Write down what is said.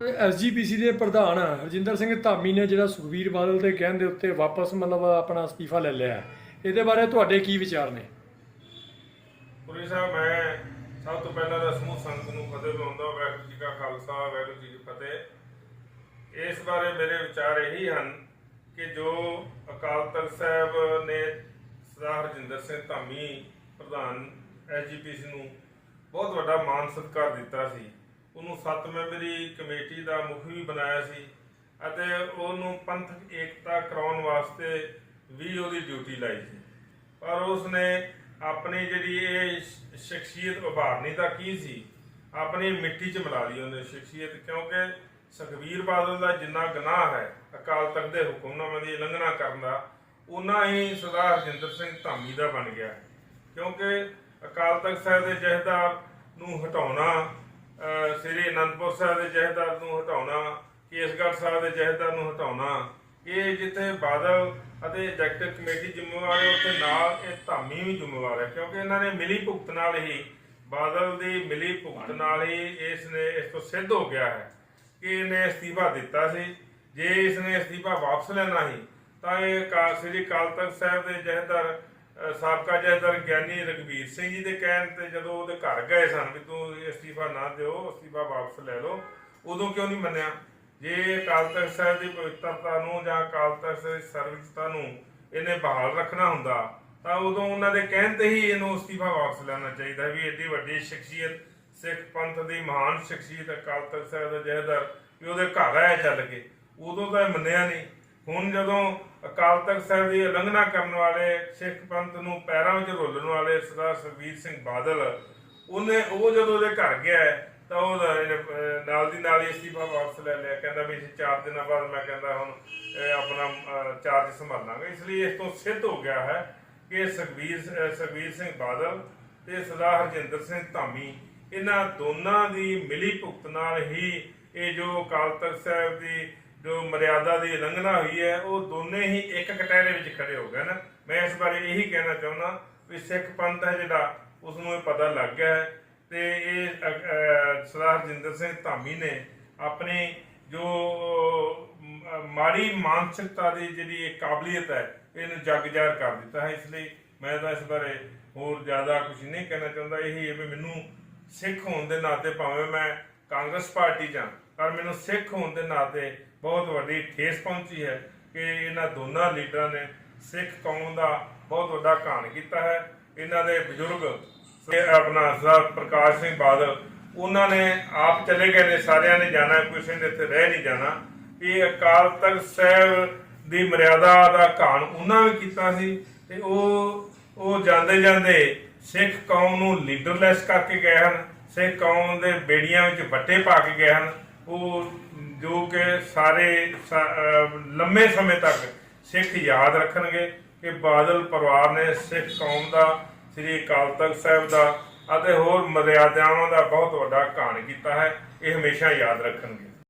SGPC ਦੇ ਪ੍ਰਧਾਨ ਹਰਜਿੰਦਰ ਸਿੰਘ ਧਾਮੀ ਨੇ ਜਿਹੜਾ ਸੁਖਬੀਰ ਬਾਦਲ ਦੇ ਕਹਿਣ ਦੇ ਉੱਤੇ ਵਾਪਸ ਮਤਲਬ ਆਪਣਾ ਅਸਤੀਫਾ ਲੈ ਲਿਆ ਇਹਦੇ ਬਾਰੇ ਤੁਹਾਡੇ ਕੀ ਵਿਚਾਰ ਨੇ? ਪੁਰੀ ਸਾਹਿਬ, ਮੈਂ ਸਭ ਤੋਂ ਪਹਿਲਾਂ ਤਾਂ ਸਮੂਹ ਸੰਗਤ ਨੂੰ ਫਤਿਹ ਬੁਲਾਉਂਦਾ ਵਾਹਿਗੁਰੂ ਜੀ ਕਾ ਖਾਲਸਾ, ਵਾਹਿਗੁਰੂ ਜੀ ਕੀ ਫਤਿਹ। ਇਸ ਬਾਰੇ ਮੇਰੇ ਵਿਚਾਰ ਇਹੀ ਹਨ ਕਿ ਜੋ ਅਕਾਲ ਤਖਤ ਸਾਹਿਬ ਨੇ ਸਰਦਾਰ ਹਰਜਿੰਦਰ ਸਿੰਘ ਧਾਮੀ ਪ੍ਰਧਾਨ ਐਸਜੀਪੀਸੀ ਨੂੰ ਬਹੁਤ ਵੱਡਾ ਮਾਨ ਸਤਿਕਾਰ ਦਿੱਤਾ ਸੀ। ਉਹਨੂੰ ਸੱਤ ਮੈਂਬਰੀ ਕਮੇਟੀ ਦਾ ਮੁਖੀ ਵੀ ਬਣਾਇਆ ਸੀ ਅਤੇ ਉਹਨੂੰ ਪੰਥਕ ਏਕਤਾ ਕਰਾਉਣ ਵਾਸਤੇ ਵੀ ਉਹਦੀ ਡਿਊਟੀ ਲਾਈ ਸੀ। ਪਰ ਉਸਨੇ ਆਪਣੀ ਜਿਹੜੀ ਇਹ ਸ਼ਖਸੀਅਤ ਉਭਾਰਨੀ ਦਾ ਕੀ ਸੀ, ਆਪਣੀ ਮਿੱਟੀ 'ਚ ਮਿਲਾ ਲਈ ਉਹਨੇ ਸ਼ਖਸੀਅਤ, ਕਿਉਂਕਿ ਸੁਖਬੀਰ ਬਾਦਲ ਦਾ ਜਿੰਨਾ ਗੁਨਾਹ ਹੈ, ਅਕਾਲ ਤਖਤ ਦੇ ਹੁਕਮਨਾਮੇ ਦੀ ਉਲੰਘਣਾ ਕਰਨ ਦਾ ਉਨਾ ਹੀ ਸਰਦਾਰ ਹਰਜਿੰਦਰ ਸਿੰਘ ਧਾਮੀ ਦਾ ਬਣ ਗਿਆ। ਹੈ ਕਿਉਂਕਿ ਅਕਾਲ ਤਖਤ ਸਾਹਿਬ ਦੇ ਜਹੇਦਾਰ ਨੂੰ ਹਟਾਉਣਾ ਸ੍ਰੀ ਅਨੰਦਪੁਰ ਸਾਹਿਬ ਦੇ ਜਹੇਦਾਰ ਨੂੰ ਹਟਾਉਣਾ, ਕੇਸਗੜ੍ਹ ਸਾਹਿਬ ਦੇ ਜਹੇਦਾਰ ਨੂੰ ਹਟਾਉਣਾ, ਇਹ ਜਿੱਥੇ ਬਾਦਲ ਅਤੇ ਐਗਜ਼ੈਕਟਿਵ ਕਮੇਟੀ ਜ਼ਿੰਮੇਵਾਰ ਹੈ, ਉੱਥੇ ਨਾਲ ਇਹ ਧਾਮੀ ਵੀ ਜ਼ਿੰਮੇਵਾਰ ਹੈ, ਕਿਉਂਕਿ ਇਹਨਾਂ ਨੇ ਮਿਲੀ ਭੁਗਤ ਨਾਲ ਹੀ, ਬਾਦਲ ਦੀ ਮਿਲੀ ਭੁਗਤ ਨਾਲ ਹੀ ਇਸ ਨੇ ਇਸ ਤੋਂ ਸਿੱਧ ਹੋ ਗਿਆ ਹੈ ਕਿ ਇਹਨੇ ਅਸਤੀਫਾ ਦਿੱਤਾ ਸੀ। ਜੇ ਇਸ ਨੇ ਅਸਤੀਫਾ ਵਾਪਸ ਲੈਣਾ ਸੀ, ਤਾਂ ਇਹ ਸ੍ਰੀ ਅਕਾਲ ਤਖਤ ਸਾਹਿਬ ਦੇ ਜਹੇਦਾਰ ਸਾਬਕਾ ਜਥੇਦਾਰ ਗਿਆਨੀ ਰਗਵੀਰ ਸਿੰਘ ਜੀ ਦੇ ਕਹਿਣ ਤੇ ਜਦੋਂ ਉਹਦੇ ਘਰ ਗਏ ਸਨ ਵੀ ਤੂੰ ਅਸਤੀਫਾ ਨਾ ਦਿਓ, ਅਸਤੀਫਾ ਵਾਪਸ ਲੈ ਲਓ, ਉਦੋਂ ਕਿਉਂ ਨਹੀਂ ਮੰਨਿਆ? ਜੇ ਅਕਾਲ ਤਖਤ ਸਾਹਿਬ ਦੀ ਪਵਿੱਤਰਤਾ ਨੂੰ ਜਾਂ ਅਕਾਲ ਤਖਤ ਸਾਹਿਬ ਦੀ ਸਰਵਿਸਤਾ ਨੂੰ ਇਹਨੇ ਬਹਾਲ ਰੱਖਣਾ ਹੁੰਦਾ, ਤਾਂ ਉਦੋਂ ਉਹਨਾਂ ਦੇ ਕਹਿਣ ਤੇ ਹੀ ਇਹਨੂੰ ਅਸਤੀਫਾ ਵਾਪਸ ਲੈਣਾ ਚਾਹੀਦਾ ਵੀ ਏਡੀ ਵੱਡੀ ਸ਼ਖਸੀਅਤ, ਸਿੱਖ ਪੰਥ ਦੀ ਮਹਾਨ ਸ਼ਖਸੀਅਤ ਅਕਾਲ ਤਖਤ ਸਾਹਿਬ ਦਾ ਜਹੇਦਾਰ ਵੀ ਉਹਦੇ ਘਰ ਆਇਆ ਚੱਲ ਕੇ। ਉਦੋਂ ਤਾਂ ਇਹ ਮੰਨਿਆ ਨਹੀਂ। ਹੁਣ ਜਦੋਂ ਅਕਾਲ ਤਖਤ ਸਾਹਿਬ ਦੀ ਉਲੰਘਣਾ ਕਰਨ ਵਾਲੇ ਸਿੱਖ ਪੰਥ ਨੂੰ ਪੈਰਾਂ ਵਿੱਚ ਰੋਲਣ ਵਾਲੇ ਸਰਦਾਰ ਸੁਖਬੀਰ ਸਿੰਘ ਬਾਦਲ ਉਹਨੇ ਉਹ ਜਦੋਂ ਉਹਦੇ ਘਰ ਗਿਆ ਤਾਂ ਉਹ ਨਾਲ ਦੀ ਨਾਲ ਹੀ ਅਸਤੀਫਾ ਵਾਪਸ ਲੈ ਲਿਆ। ਕਹਿੰਦਾ ਵੀ ਅਸੀਂ ਚਾਰ ਦਿਨਾਂ ਬਾਅਦ ਮੈਂ ਕਹਿੰਦਾ ਹੁਣ ਆਪਣਾ ਚਾਰਜ ਸੰਭਾਲਾਂਗਾ। ਇਸ ਲਈ ਇਸ ਤੋਂ ਸਿੱਧ ਹੋ ਗਿਆ ਹੈ ਕਿ ਸੁਖਬੀਰ ਅਹ, ਸੁਖਬੀਰ ਸਿੰਘ ਬਾਦਲ ਤੇ ਸਰਦਾਰ ਹਰਜਿੰਦਰ ਸਿੰਘ ਧਾਮੀ ਇਹਨਾਂ ਦੋਨਾਂ ਦੀ ਮਿਲੀ ਭੁਗਤ ਨਾਲ ਹੀ ਇਹ ਜੋ ਅਕਾਲ ਤਖਤ ਸਾਹਿਬ ਦੀ ਜੋ ਮਰਿਆਦਾ ਦੀ ਉਲੰਘਣਾ ਹੋਈ ਹੈ, ਉਹ ਦੋਨੇ ਹੀ ਇੱਕ ਕਟਹਿਰੇ ਵਿੱਚ ਖੜੇ ਹੋ ਗਏ ਨਾ। ਮੈਂ ਇਸ ਬਾਰੇ ਇਹੀ ਕਹਿਣਾ ਚਾਹੁੰਦਾ ਵੀ ਸਿੱਖ ਪੰਥ ਹੈ ਜਿਹੜਾ ਉਸ ਨੂੰ ਇਹ ਪਤਾ ਲੱਗ ਗਿਆ ਹੈ ਤੇ ਇਹ ਸਰਦਾਰ ਹਰਜਿੰਦਰ ਸਿੰਘ ਧਾਮੀ ਨੇ ਆਪਣੀ ਜੋ ਮਾੜੀ ਮਾਨਸਿਕਤਾ ਦੀ ਜਿਹੜੀ ਇਹ ਕਾਬਲੀਅਤ ਹੈ, ਇਹਨੂੰ ਜਗ ਜ਼ਾਹਰ ਕਰ ਦਿੱਤਾ ਹੈ। ਇਸ ਲਈ ਮੈਂ ਤਾਂ ਇਸ ਬਾਰੇ ਹੋਰ ਜ਼ਿਆਦਾ ਕੁਝ ਨਹੀਂ ਕਹਿਣਾ ਚਾਹੁੰਦਾ। ਇਹੀ ਹੈ ਵੀ ਮੈਨੂੰ ਸਿੱਖ ਹੋਣ ਦੇ ਨਾਤੇ ਭਾਵੇਂ ਮੈਂ ਕਾਂਗਰਸ ਪਾਰਟੀ ਜਾਂ, ਪਰ ਮੈਨੂੰ ਸਿੱਖ ਹੋਣ ਦੇ ਨਾਤੇ ਬਹੁਤ ਵੱਡੀ ਠੇਸ ਪਹੁੰਚੀ ਹੈ ਕਿ ਇਹਨਾਂ ਦੋਨਾਂ ਲੀਡਰਾਂ ਨੇ ਸਿੱਖ ਕੌਮ ਦਾ ਬਹੁਤ ਵੱਡਾ ਘਾਣ ਕੀਤਾ ਹੈ। ਇਹਨਾਂ ਦੇ ਬਜ਼ੁਰਗ ਆਪਣਾ ਸਰਦਾਰ ਪ੍ਰਕਾਸ਼ ਸਿੰਘ ਬਾਦਲ, ਉਹਨਾਂ ਨੇ ਆਪ ਚਲੇ ਗਏ ਨੇ, ਸਾਰਿਆਂ ਨੇ ਜਾਣਾ, ਕਿਸੇ ਨੇ ਇੱਥੇ ਰਹਿ ਨਹੀਂ ਜਾਣਾ। ਇਹ ਅਕਾਲ ਤਖਤ ਸਾਹਿਬ ਦੀ ਮਰਿਆਦਾ ਦਾ ਘਾਣ ਉਹਨਾਂ ਵੀ ਕੀਤਾ ਸੀ ਤੇ ਉਹ ਉਹ ਜਾਂਦੇ ਜਾਂਦੇ ਸਿੱਖ ਕੌਮ ਨੂੰ ਲੀਡਰਲੈਸ ਕਰਕੇ ਗਏ ਹਨ। ਸਿੱਖ ਕੌਮ ਦੇ ਬੇੜੀਆਂ ਵਿੱਚ ਵੱਟੇ ਪਾ ਕੇ ਗਏ ਹਨ। ਉਹ ਜੋ ਕਿ ਸਾਰੇ ਲੰਮੇ ਸਮੇਂ ਤੱਕ ਸਿੱਖ ਯਾਦ ਰੱਖਣਗੇ। ਕਿ ਬਾਦਲ ਪਰਿਵਾਰ ਨੇ ਸਿੱਖ ਕੌਮ ਦਾ, ਸ੍ਰੀ ਅਕਾਲ ਤਖਤ ਸਾਹਿਬ ਦਾ ਅਤੇ ਹੋਰ ਮਰਿਆਦਾਵਾਂ ਦਾ ਬਹੁਤ ਵੱਡਾ ਘਾਣ ਕੀਤਾ ਹੈ। ਇਹ ਹਮੇਸ਼ਾ ਯਾਦ ਰੱਖਣਗੇ।